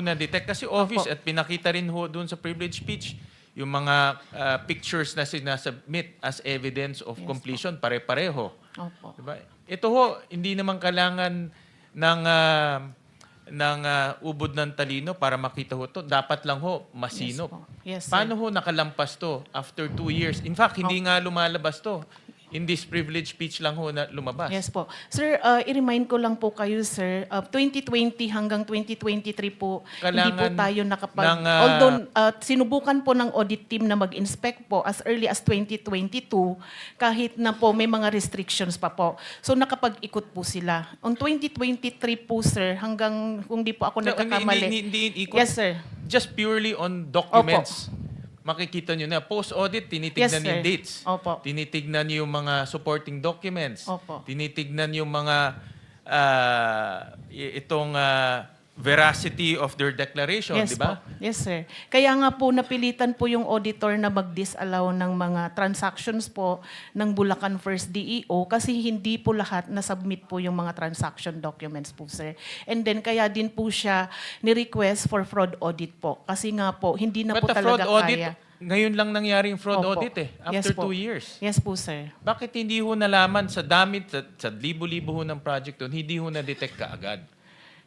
ho na-detect? Kasi Opo. at pinakita rin ho doon sa privilege speech yung mga ah, pictures na sinasubmit as evidence of Yes completion, pare-pareho. Opo. Diba? Ito ho, hindi naman kailangan ng ah, ng ah, ubod ng talino para makita ho to. Dapat lang ho masinop. Yes po. Yes, sir. Paano ho nakalampas to after two years? In fact, hindi nga lumalabas to. In this privilege speech lang ho na lumabas. Yes po. Sir, uh, i-remind ko lang po kayo, sir, uh, 2020 hanggang 2023 po, hindi po Kailangan tayo nakapag... ng, ah, although uh, sinubukan po ng audit team na mag-inspect po as early as 2022, kahit na po may mga restrictions pa po. So nakapag-ikot po sila. On 2023 po, sir, hanggang kung di po ako No, hindi- nagkakamali. hindi- hindi ikot. Yes, sir. Just purely on documents. Makikita nyo na. Post-audit, tinitignan Yes, yung dates. Opo. Tinitignan yung mga supporting documents. Opo. Tinitignan yung mga i- itong ah, veracity of their declaration, Yes di ba? po. Yes, sir. Kaya nga po napilitan po yung auditor na mag-disallow ng mga transactions po ng Bulacan First DEO kasi hindi po lahat na-submit po yung mga transaction documents po, sir. And then kaya din po siya ni-request for fraud audit po kasi nga po hindi na But po the fraud talaga audit, kaya. ngayon lang nangyari yung fraud Opo. audit eh. Yes After po. two years. Yes po, sir. Bakit hindi ho nalaman sa damit, sa, sa libo-libo ho ng project doon, hindi ho na-detect kaagad?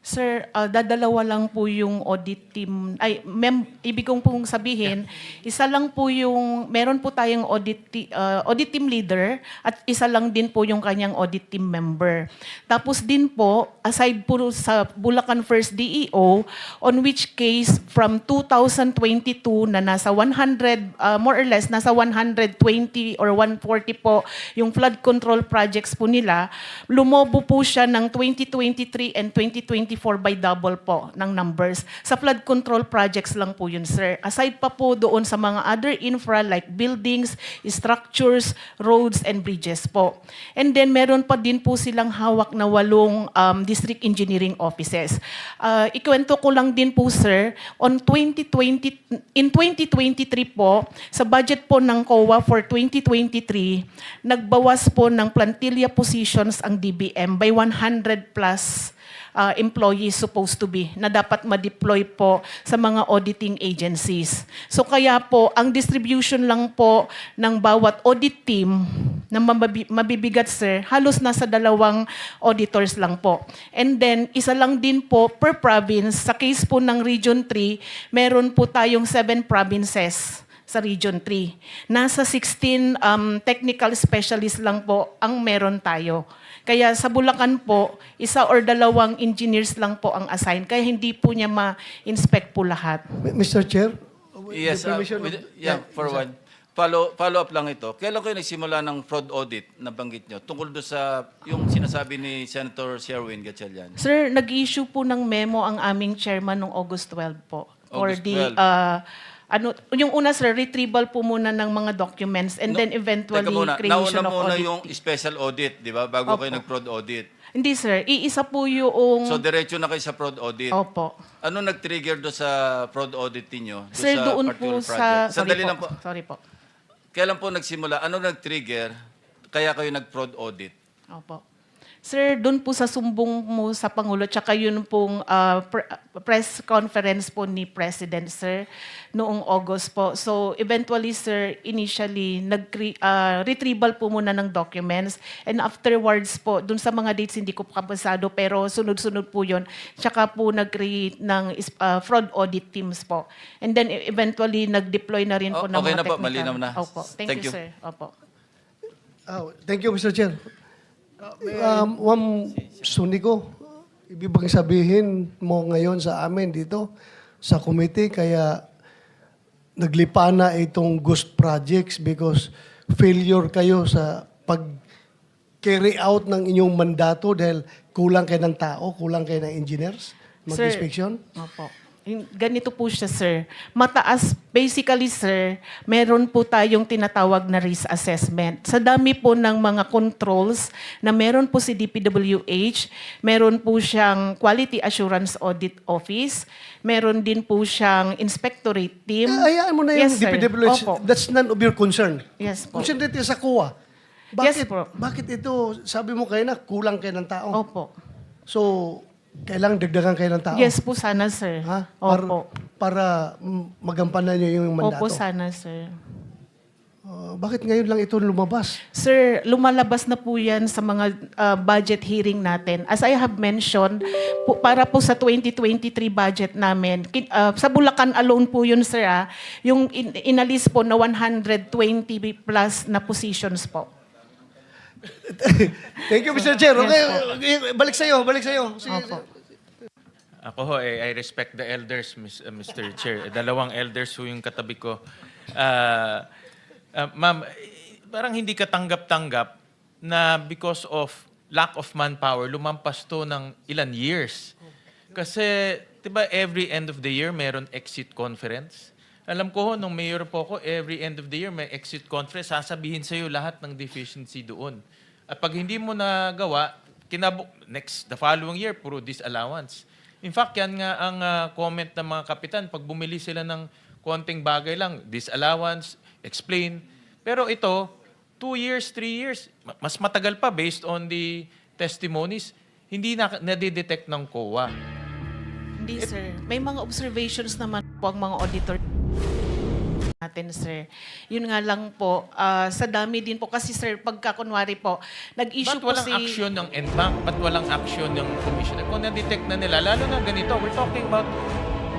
Sir, uh, dadalawa lang po yung audit team. Ay, mem, ibig kong pong sabihin, isa lang po yung, meron po tayong audit, uh, audit team leader at isa lang din po yung kanyang audit team member. Tapos din po, aside po sa Bulacan First DEO, on which case from 2022 na nasa 100, uh, more or less, nasa 120 or 140 po yung flood control projects po nila, lumobo po siya ng 2023 and 2024 by double po ng numbers. Sa flood control projects lang po yun, sir. Aside pa po doon sa mga other infra like buildings, structures, roads, and bridges po. And then meron pa din po silang hawak na walong um, district engineering offices. Uh, ikwento ko lang din po, sir, on 2020, in 2023 po, sa budget po ng COA for 2023, nagbawas po ng plantilla positions ang DBM by 100 plus uh, employees supposed to be na dapat ma-deploy po sa mga auditing agencies. So kaya po, ang distribution lang po ng bawat audit team na mabibigat, sir, halos nasa dalawang auditors lang po. And then, isa lang din po per province. Sa case po ng Region 3, meron po tayong seven provinces sa Region 3. Nasa 16 um, technical specialists lang po ang meron tayo. Kaya sa Bulacan po, isa or dalawang engineers lang po ang assign. Kaya hindi po niya ma-inspect po lahat. Mr. Chair? with Yes, uh, with- of- yeah, for one. Follow, follow up lang ito. Kailan kayo nagsimula ng fraud audit na banggit nyo? Tungkol doon sa yung sinasabi ni Senator Sherwin Gatchalian. Sir, nag-issue po ng memo ang aming chairman noong August 12 po. For August the, 12. uh, ano, yung una sir, retrieval po muna ng mga documents and No, then eventually muna, creation nauna of muna audit. yung special audit, di ba? Bago kayo Opo. nag-fraud audit. Hindi sir, iisa po yung... So, diretso na kayo sa fraud audit. Opo. Ano nag-trigger doon sa fraud audit ninyo? Doon Sir, sa doon po sa... project? Sandali sorry lang po. Sorry po. Kailan po nagsimula? Ano nag-trigger? Kaya kayo nag-fraud audit? Opo. Sir, doon po sa sumbong mo sa Pangulo, tsaka yun pong ah, pre- press conference po ni President, sir, noong August po. So, eventually, sir, initially, nag retrieval po muna ng documents. And afterwards po, doon sa mga dates, hindi ko po kabasado, pero sunod-sunod po yun. Tsaka po nag-create ng ah, fraud audit teams po. And then, e- eventually, nag-deploy na rin po O- ng okay mga na po, technical. malinaw na. Opo. Thank, Thank you, you. sir. Opo. Ah, thank you, Mr. Chair. Um, Ma'am Sunico, ibig bang sabihin mo ngayon sa amin dito sa committee kaya naglipa na itong ghost projects because failure kayo sa pag carry out ng inyong mandato dahil kulang kayo ng tao, kulang kayo ng engineers mag-inspection? Opo. Ganito po siya, sir. Mataas, basically, sir, meron po tayong tinatawag na risk assessment. Sa dami po ng mga controls na meron po si DPWH, meron po siyang Quality Assurance Audit Office, meron din po siyang Inspectorate Team. Eh, hayaan mo na yung Yes, sir. DPWH. Opo. That's none of your concern. Yes po. Concentrate sa kuwa. Yes Bakit, po. bakit ito, sabi mo kayo na, kulang kayo ng tao? Opo. So, Kailangan dagdagan kayo ng tao. Yes po sana, sir. Ha? Para, Opo. para magampanan nyo yung mandato. Opo sana, sir. Uh, bakit ngayon lang ito lumabas? Sir, lumalabas na po yan sa mga uh, budget hearing natin. As I have mentioned, po, para po sa 2023 budget namin, kin- uh, sa Bulacan alone po yun, sir, ah, yung in- inalis po na 120 plus na positions po. Thank you, Mr. Chair. Okay, eh, balik sa'yo, balik sa'yo. Sige, Opo. Ako ho, eh, I respect the elders, Miss- uh, Mr. Chair. Dalawang elders ho yung katabi ko. Ah, ah, ma'am, eh, parang hindi ka tanggap-tanggap na because of lack of manpower, lumampas to ng ilan years. Kasi, di ba, every end of the year, meron exit conference. Alam ko ho, nung mayor po ako, every end of the year may exit conference, sasabihin sa'yo lahat ng deficiency doon. At pag hindi mo nagawa, kinabuk next, the following year, puro disallowance. In fact, yan nga ang ah, comment ng mga kapitan. Pag bumili sila ng konting bagay lang, disallowance, explain. Pero ito, two years, three years, ma- mas matagal pa based on the testimonies, hindi na nadidetect ng COA. Hindi, sir. May mga observations naman po ang mga auditor natin, sir. Yun nga lang po, ah, sa dami din po. Kasi, sir, pagka kunwari po, nag-issue Ba't po walang si... action ng NBank? Ba't walang action ng commissioner? Kung na-detect na nila, lalo na ganito, we're talking about,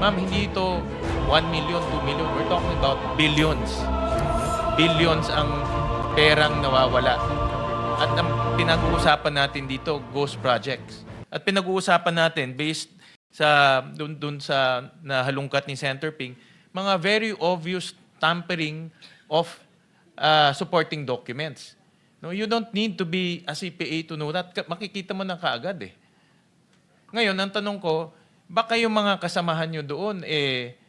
ma'am, hindi ito 1 million, 2 million, we're talking about billions. Billions ang perang nawawala. At ang pinag-uusapan natin dito, ghost projects. At pinag-uusapan natin, based sa dun, dun sa nahalungkat ni Senator Ping, mga very obvious tampering of uh, supporting documents. No, you don't need to be a CPA to know that. Makikita mo na kaagad eh. Ngayon, ang tanong ko, baka yung mga kasamahan nyo doon, eh,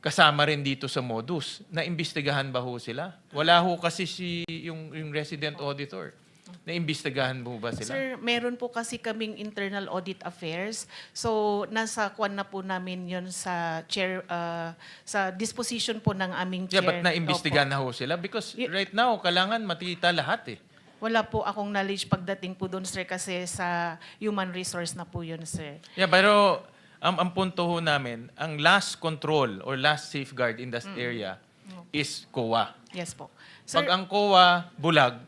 kasama rin dito sa modus. Naimbestigahan ba ho sila? Wala ho kasi si yung, yung resident auditor. Naimbestigahan mo ba sila? Sir, meron po kasi kaming internal audit affairs. So, nasa kwan na po namin yon sa chair, ah, sa disposition po ng aming yeah, chair. but naimbestigahan Opo. na ho sila? Because Y- right now, kailangan matita lahat eh. Wala po akong knowledge pagdating po doon, sir, kasi sa human resource na po yun, sir. Yeah, pero ang, ang punto ho namin, ang last control or last safeguard in that area is COA. Yes po. Sir, Pag ang COA bulag,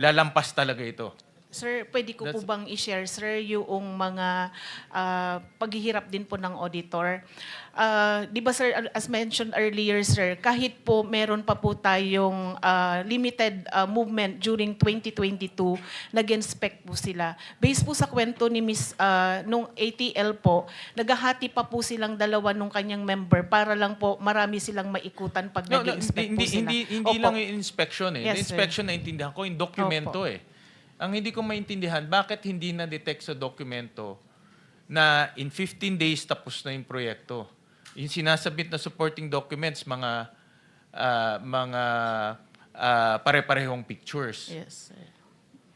lalampas talaga ito. Sir, pwede ko po That's- bang i-share, sir, yung mga ah, paghihirap din po ng auditor? Ah, di ba, sir, as mentioned earlier, sir, kahit po meron pa po tayong ah, limited ah, movement during 2022, nag-inspect po sila. Based po sa kwento ni Miss, ah, nung ATL po, naghahati pa po silang dalawa nung kanyang member para lang po marami silang maikutan pag No, no, nag-inspect hindi, po sila. hindi, hindi Opo. lang yung inspection eh. Yes, yung sir. inspection na intindihan ko, yung dokumento Opo. eh. Ang hindi ko maintindihan, bakit hindi na-detect sa dokumento na in 15 days tapos na yung proyekto? Yung sinasabit na supporting documents, mga ah, mga ah, pare-parehong pictures. Yes, sir.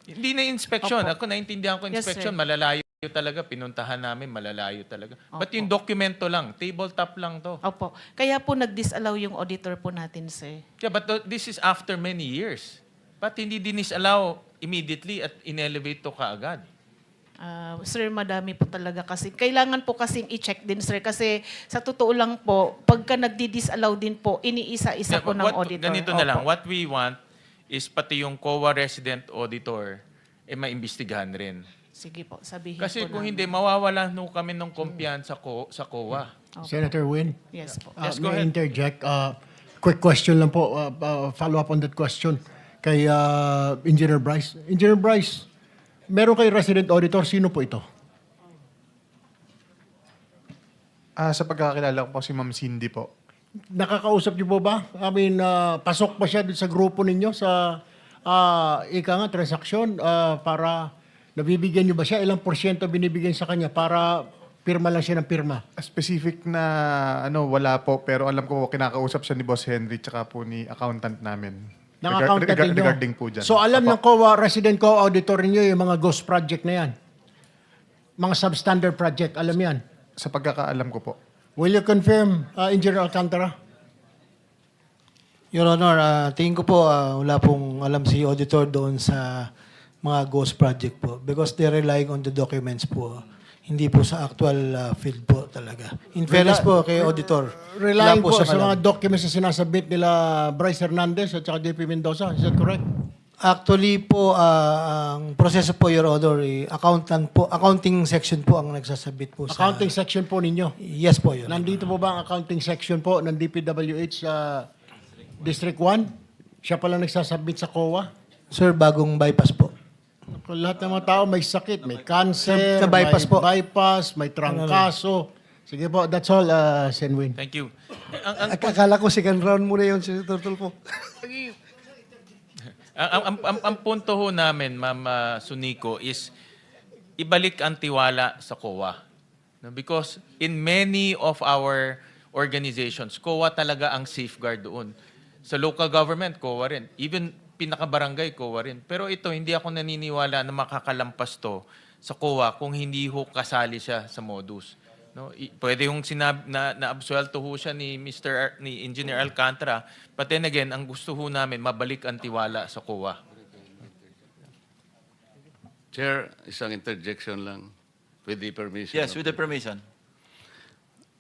Hindi na inspection. Opo. Ako naintindihan ko Yes, inspection, sir. malalayo talaga. Pinuntahan namin, malalayo talaga. But yung dokumento lang, tabletop lang to. Opo. Kaya po nag-disallow yung auditor po natin, sir. Yeah, but th- this is after many years. Ba't hindi dinisallow immediately at inelevate to kaagad? Ah, sir, madami po talaga kasi. Kailangan po kasing i-check din, sir. Kasi sa totoo lang po, pagka nagdi-disallow din po, iniisa-isa Yeah, po ng what- auditor. Ganito na lang. Opo. What we want is pati yung COA resident auditor eh maimbestigahan rin. Sige po, sabihin Kasi po kung namin. hindi, mawawala no kami ng kumpiyansa ko, sa COA. Opo. Senator Win, Yes po. uh, Yes, go may ahead. interject. Uh, quick question lang po, uh, uh, follow up on that question kay uh, Engineer Bryce. Engineer Bryce, meron kay resident auditor, sino po ito? Ah, sa pagkakakilala ko po si Ma'am Cindy po. Nakakausap niyo po ba? I mean, uh, pasok pa siya dun sa grupo ninyo sa uh, ika nga, transaksyon uh, para nabibigyan niyo ba siya? Ilang porsyento binibigyan sa kanya para pirma lang siya ng pirma? Specific na ano wala po pero alam ko kinakausap siya ni Boss Henry tsaka po ni accountant namin. Ng Regar- accountant regar- ninyo. Regarding po dyan. So alam ng COA, resident COA auditor niyo yung mga ghost project na yan. Mga substandard project, alam yan. Sa pagkakaalam ko po. Will you confirm, uh, Engineer Alcantara? Your Honor, ah, tingin ko po ah, wala pong alam si auditor doon sa mga ghost project po because they're relying on the documents po. Hindi po sa actual ah, field po talaga. In fairness po kay auditor. Relying wala po sa alam. mga documents na sinasabit nila Bryce Hernandez at saka JP Mendoza. Is that correct? Actually po, ah, ang proseso po, Your Honor, eh, accountant po, accounting section po ang nagsasabit po sa... Accounting section po ninyo. Yes po, Your Honor. Nandito po ba ang accounting section po ng DPWH sa District 1? Siya pala nagsasubmit sa COA? Sir, bagong bypass po. Kung lahat ng mga tao may sakit, may cancer, Sa- sa bypass may po. bypass, may trangkaso. Sige po, that's all, uh, Senwin. Thank you. Ang, ang, Ak- Akala ko second round muna yun, Senator Tulfo. ang, ang, ang, ang- ang punto ho namin, Ma'am ah, Sunico, is ibalik ang tiwala sa COA. No, Because in many of our organizations, COA talaga ang safeguard doon. Sa local government, COA rin. Even pinaka-barangay, COA rin. Pero ito, hindi ako naniniwala na makakalampas to sa COA kung hindi ho kasali siya sa modus. No, I- pwede yung sinab na na-absuelto ho siya ni Mr. Ar- ni Engineer Alcantara. But then again, ang gusto ho namin mabalik ang tiwala sa COA. Chair, isang interjection lang. With the permission. Yes, of with the permission.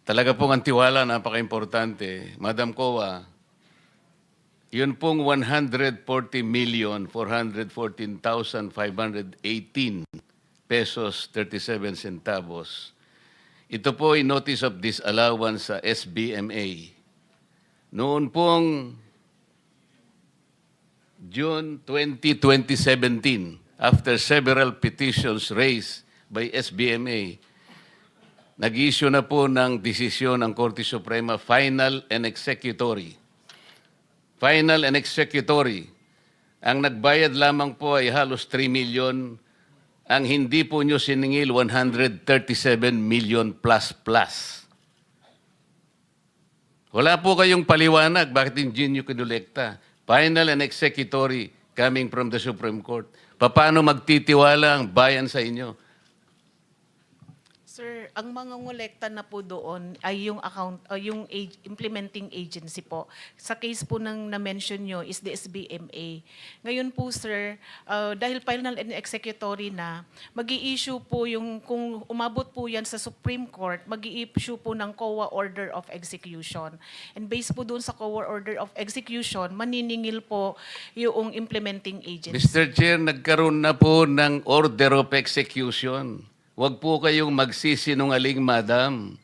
Talaga pong ang tiwala, napaka-importante. Madam Kowa, yun pong 140 million 414,518 pesos 37 centavos. Ito po ay notice of disallowance sa SBMA. Noon pong June 20, 2017, after several petitions raised by SBMA, nag-issue na po ng desisyon ang Korte Suprema, final and executory. Final and executory. Ang nagbayad lamang po ay halos 3 million. Ang hindi po nyo siningil, 137 million plus plus. Wala po kayong paliwanag bakit hindi nyo kinolekta. Final and executory coming from the Supreme Court. Paano magtitiwala ang bayan sa inyo? Sir, ang mga ngolekta na po doon ay yung account uh, yung ag- implementing agency po. Sa case po ng na-mention nyo is the SBMA. Ngayon po sir, uh, dahil final and executory na, mag issue po yung kung umabot po yan sa Supreme Court, mag issue po ng COA Order of Execution. And based po doon sa COA Order of Execution, maniningil po yung implementing agency. Mr. Chair, nagkaroon na po ng order of execution. Huwag po kayong magsisinungaling, madam.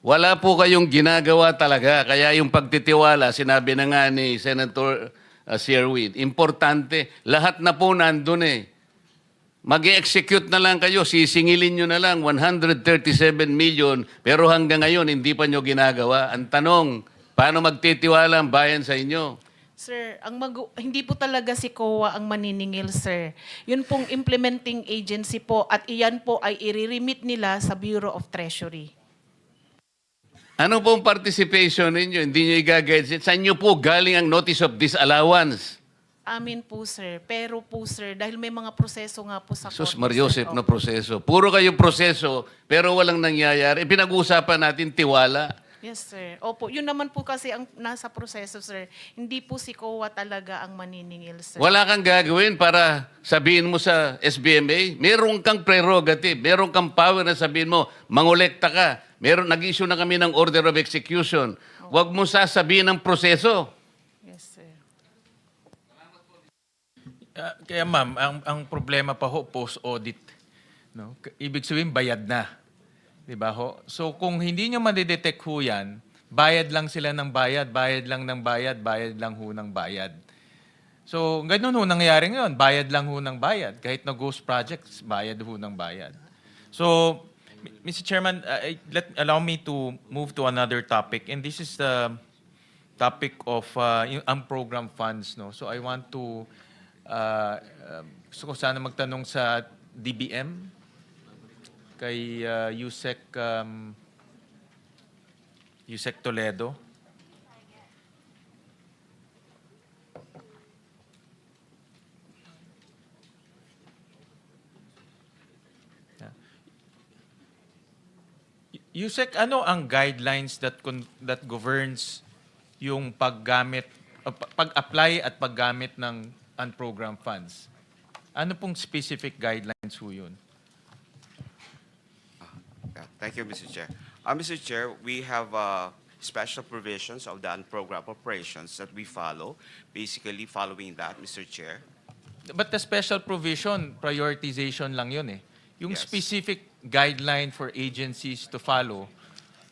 Wala po kayong ginagawa talaga. Kaya yung pagtitiwala, sinabi na nga ni Senator uh, Sherwin, importante, lahat na po nandun eh. mag execute na lang kayo, sisingilin nyo na lang 137 million, pero hanggang ngayon hindi pa nyo ginagawa. Ang tanong, paano magtitiwala ang bayan sa inyo? Sir, ang mag- hindi po talaga si COA ang maniningil, sir. Yun pong implementing agency po at iyan po ay i-remit nila sa Bureau of Treasury. Ano pong participation ninyo? Hindi nyo i-guide. Saan nyo po galing ang notice of disallowance? Amin po, sir. Pero po, sir, dahil may mga proseso nga po sa Sus Mariosep na proseso. Puro kayong proseso, pero walang nangyayari. Pinag-uusapan natin tiwala. Yes, sir. Opo, yun naman po kasi ang nasa proseso, sir. Hindi po si COA talaga ang maniningil, sir. Wala kang gagawin para sabihin mo sa SBMA, meron kang prerogative, meron kang power na sabihin mo, mangolekta ka. Meron, nag-issue na kami ng order of execution. Huwag mo sasabihin ang proseso. Yes, sir. Ah, kaya ma'am, ang, ang problema pa ho, post-audit. No? K- Ibig sabihin, bayad na. Di ba ho? So kung hindi nyo madidetect ho yan, bayad lang sila ng bayad, bayad lang ng bayad, bayad lang ho ng bayad. So ganun ho nangyayari ngayon, bayad lang ho ng bayad. Kahit na ghost projects, bayad ho ng bayad. So, Mr. Chairman, uh, let, allow me to move to another topic. And this is the topic of uh, unprogrammed funds. No? So I want to, uh, uh, gusto ko sana magtanong sa DBM, kay uh, Yusek, um, Yusek Toledo. Yusek, ano ang guidelines that that governs yung paggamit uh, pa- pag-apply at paggamit ng unprogrammed funds? Ano pong specific guidelines ho yun? Thank you, Mr. Chair. Uh, Mr. Chair, we have uh, special provisions of the unprogrammed operations that we follow. Basically, following that, Mr. Chair, But the special provision, prioritization lang yun eh. Yung Yes. specific guideline for agencies to follow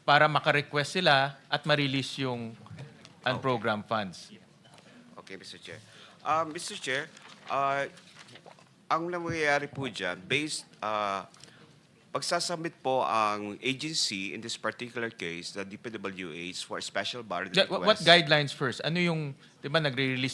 para makarequest sila at ma-release yung unprogrammed funds. Okay, Mr. Chair. Uh, Mr. Chair, uh, ang nangyayari po dyan, based, uh, pagsasubmit po ang agency, in this particular case, the DPWH for special bar request. What guidelines first? Ano yung, di ba nagre-release